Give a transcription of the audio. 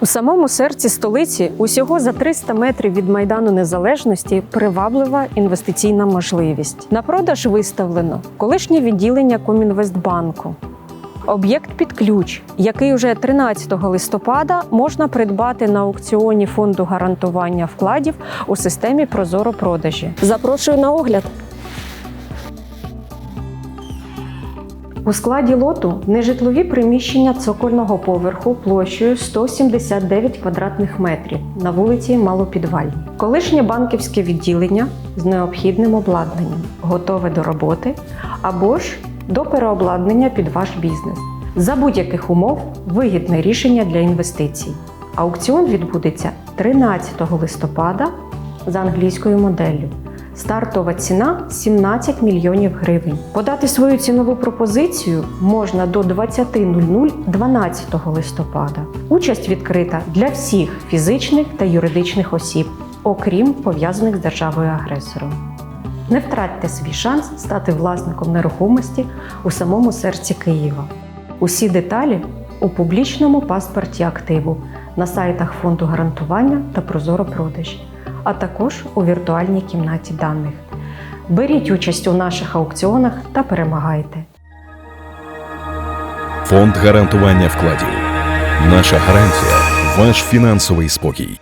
У самому серці столиці, усього за 300 метрів від Майдану Незалежності, приваблива інвестиційна можливість. На продаж виставлено колишнє відділення Комінвестбанку. Об'єкт під ключ, який уже 13 листопада можна придбати на аукціоні фонду гарантування вкладів у системі Прозоро продажі. Запрошую на огляд. У складі лоту нежитлові приміщення цокольного поверху площею 179 квадратних метрів на вулиці Малопідвальній. Колишнє банківське відділення з необхідним обладнанням, готове до роботи або ж до переобладнання під ваш бізнес. За будь-яких умов вигідне рішення для інвестицій. Аукціон відбудеться 13 листопада за англійською моделлю. Стартова ціна 17 мільйонів гривень. Подати свою цінову пропозицію можна до 20.00 12 листопада. Участь відкрита для всіх фізичних та юридичних осіб, окрім пов'язаних з державою агресором. Не втратьте свій шанс стати власником нерухомості у самому серці Києва. Усі деталі у публічному паспорті активу на сайтах фонду гарантування та Прозоро продаж, а також у віртуальній кімнаті даних. Беріть участь у наших аукціонах та перемагайте. Фонд гарантування вкладів. Наша гарантія ваш фінансовий спокій.